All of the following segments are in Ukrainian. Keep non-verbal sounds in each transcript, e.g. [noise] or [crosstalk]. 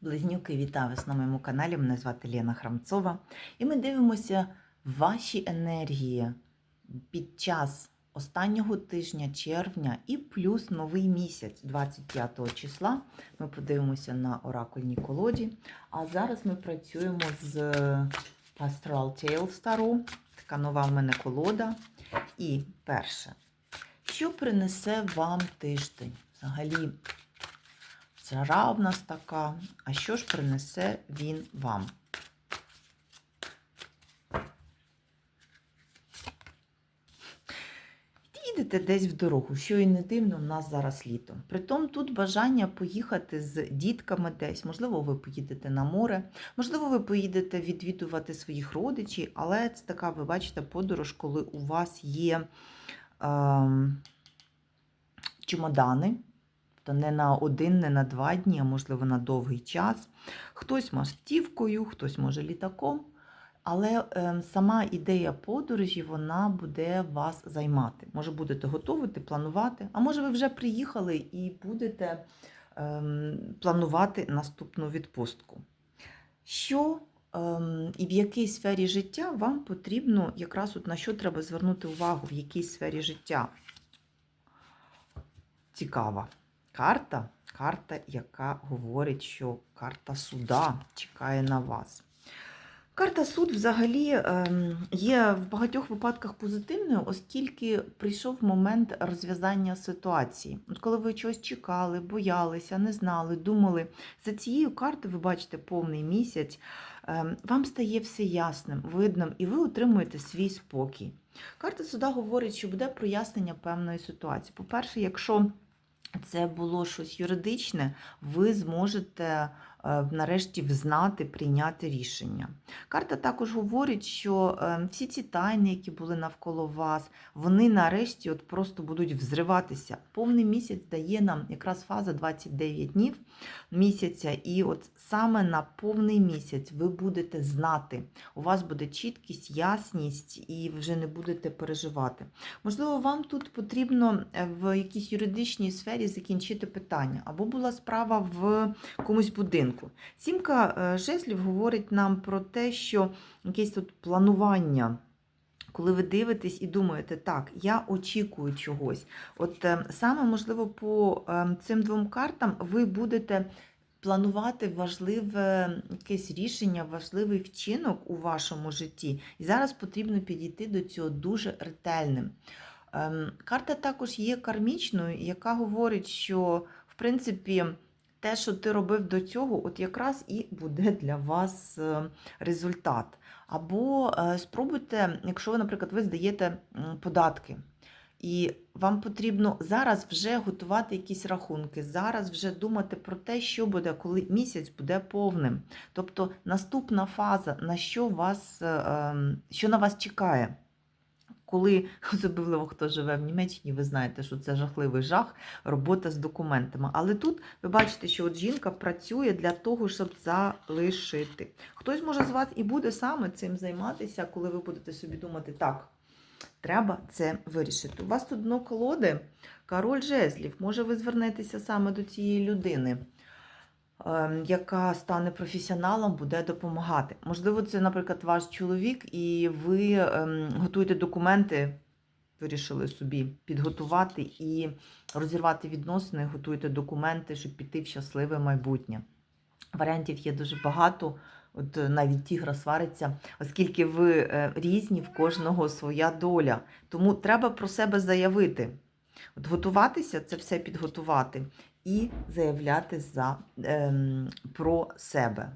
Близнюки, вітаю вас на моєму каналі. Мене звати Лена Храмцова. І ми дивимося ваші енергії під час останнього тижня червня і плюс новий місяць, 25 числа. Ми подивимося на оракульній колоді. А зараз ми працюємо з Pastoral Tales Tarot. Така нова в мене колода. І перше, що принесе вам тиждень? Взагалі, Жара в нас така. А що ж принесе він вам? Їдете десь в дорогу, що і не дивно, в нас зараз літо. Притом тут бажання поїхати з дітками десь. Можливо, ви поїдете на море, можливо, ви поїдете відвідувати своїх родичів, але це така, ви бачите, подорож, коли у вас є ем, чемодани. Тобто не на один, не на два дні, а можливо на довгий час. Хтось мастівкою, хтось може літаком. Але е, сама ідея подорожі вона буде вас займати. Може, будете готувати, планувати, а може, ви вже приїхали і будете е, планувати наступну відпустку. Що е, і в якій сфері життя вам потрібно, якраз от на що треба звернути увагу, в якій сфері життя? Цікава карта, карта, яка говорить, що карта суда чекає на вас. Карта суд взагалі ем, є в багатьох випадках позитивною, оскільки прийшов момент розв'язання ситуації. От коли ви чогось чекали, боялися, не знали, думали, за цією картою ви бачите повний місяць, ем, вам стає все ясним, видним, і ви отримуєте свій спокій. Карта суда говорить, що буде прояснення певної ситуації. По-перше, якщо це було щось юридичне, ви зможете нарешті взнати, прийняти рішення. Карта також говорить, що е, всі ці тайни, які були навколо вас, вони нарешті от просто будуть взриватися. Повний місяць дає нам якраз фаза 29 днів місяця, і от саме на повний місяць ви будете знати. У вас буде чіткість, ясність, і ви вже не будете переживати. Можливо, вам тут потрібно е, в якійсь юридичній сфері закінчити питання, або була справа в комусь будинку. Сімка е, жезлів говорить нам про те, що якесь тут планування. Коли ви дивитесь і думаєте, так, я очікую чогось. От е, саме можливо по е, цим двом картам ви будете планувати важливе якесь рішення, важливий вчинок у вашому житті. І зараз потрібно підійти до цього дуже ретельним. Ем, Карта також є кармічною, яка говорить, що в принципі те, що ти робив до цього, от якраз і буде [laughs] для вас е, результат. Або е, спробуйте, якщо ви, наприклад, ви здаєте податки. І вам потрібно зараз вже готувати якісь рахунки, зараз вже думати про те, що буде, коли місяць буде повним. Тобто наступна фаза, на що вас, е, ем, що на вас чекає. Коли [laughs] особливо хто живе в Німеччині, ви знаєте, що це жахливий жах, робота з документами. Але тут ви бачите, що от жінка працює для того, щоб залишити. Хтось може з вас і буде саме цим займатися, коли ви будете собі думати, так, треба це вирішити. У вас тут дно колоди, король жезлів. Може, ви звернетеся саме до цієї людини. Ем, Яка стане професіоналом, буде допомагати. Можливо, це, наприклад, ваш чоловік, і ви ем, готуєте документи, вирішили собі підготувати і розірвати відносини, готуєте документи, щоб піти в щасливе майбутнє. Варіантів є дуже багато. От е, навіть тігра свариться, оскільки ви е, різні, в кожного своя доля. Тому треба про себе заявити. От готуватися це все підготувати і заявляти за, ем, про себе.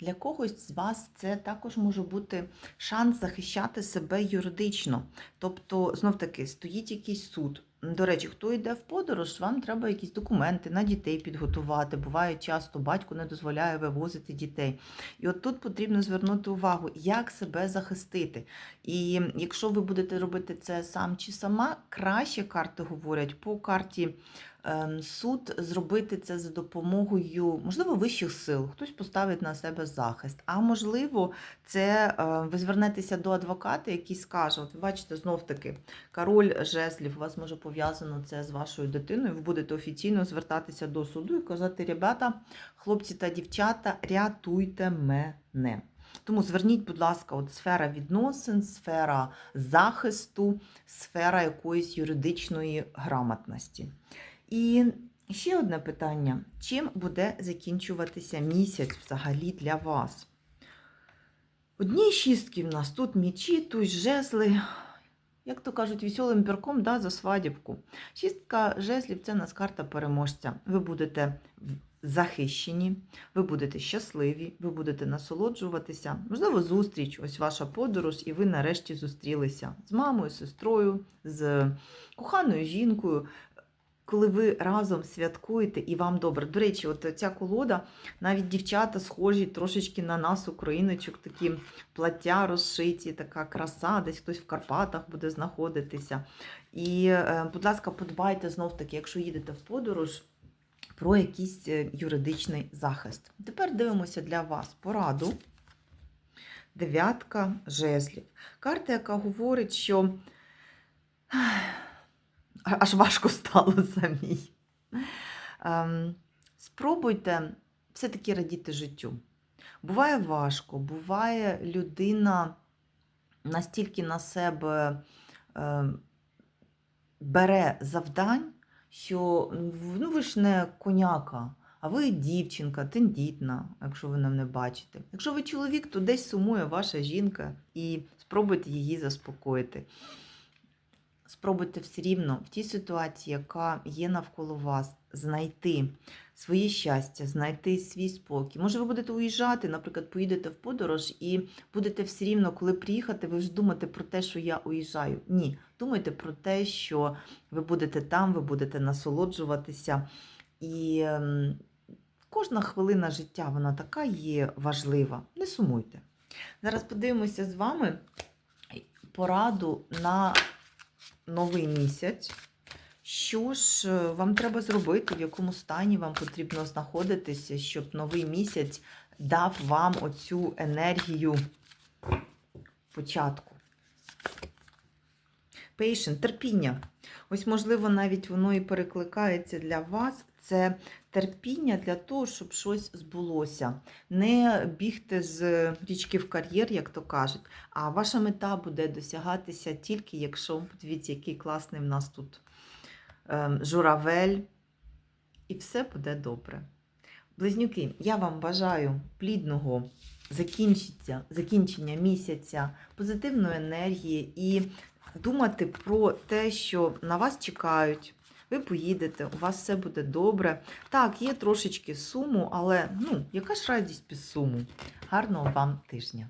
Для когось з вас це також може бути шанс захищати себе юридично. Тобто, знов таки, стоїть якийсь суд. До речі, хто йде в подорож, вам треба якісь документи на дітей підготувати. Буває часто батько не дозволяє вивозити дітей. І от тут потрібно звернути увагу, як себе захистити. І якщо ви будете робити це сам чи сама, краще карти говорять по карті суд зробити це за допомогою, можливо, вищих сил, хтось поставить на себе захист. А можливо, це е, ви звернетеся до адвоката, який скаже: от ви бачите, знов таки, король жезлів, у вас може пов'язано це з вашою дитиною. Ви будете офіційно звертатися до суду і казати: ребята, хлопці та дівчата, рятуйте мене. Тому зверніть, будь ласка, от сфера відносин, сфера захисту, сфера якоїсь юридичної грамотності. І ще одне питання: чим буде закінчуватися місяць взагалі для вас? Одні шістки в нас тут мічі, тут жезли. Як то кажуть, веселим пірком да, за свадібку. Шістка жезлів це нас карта переможця. Ви будете захищені, ви будете щасливі, ви будете насолоджуватися. Можливо, зустріч, ось ваша подорож, і ви нарешті зустрілися з мамою, сестрою, з коханою жінкою. Коли ви разом святкуєте і вам добре. До речі, от ця колода, навіть дівчата схожі трошечки на нас, україночок, такі плаття розшиті, така краса, десь хтось в Карпатах буде знаходитися. І, е, будь ласка, подбайте знов таки, якщо їдете в подорож, про якийсь е, юридичний захист. Тепер дивимося для вас пораду. Дев'ятка жезлів. Карта, яка говорить, що аж важко стало [laughs] самій. Ем, спробуйте все-таки радіти життю. Буває важко, буває людина настільки на себе е, бере завдань, що ну, ви ж не коняка, а ви дівчинка, тендітна, якщо ви нам не бачите. Якщо ви чоловік, то десь сумує ваша жінка і спробуйте її заспокоїти. Спробуйте все рівно в тій ситуації, яка є навколо вас, знайти своє щастя, знайти свій спокій. Може, ви будете уїжджати, наприклад, поїдете в подорож і будете все рівно, коли приїхати, ви ж думаєте про те, що я уїжджаю. Ні, думайте про те, що ви будете там, ви будете насолоджуватися. І ем, кожна хвилина життя, вона така є важлива. Не сумуйте. Зараз подивимося з вами пораду на новий місяць. Що ж е, вам треба зробити, в якому стані вам потрібно знаходитися, щоб новий місяць дав вам оцю енергію початку? Patient, терпіння. Ось, можливо, навіть воно і перекликається для вас. Це терпіння для того, щоб щось збулося. Не бігти з річки в кар'єр, як то кажуть, а ваша мета буде досягатися тільки, якщо, дивіться, який класний в нас тут ем, журавель, і все буде добре. Близнюки, я вам бажаю плідного закінчення місяця, позитивної енергії і думати про те, що на вас чекають. Ви поїдете, у вас все буде добре. Так, є трошечки суму, але ну, яка ж радість без суму? Гарного вам тижня!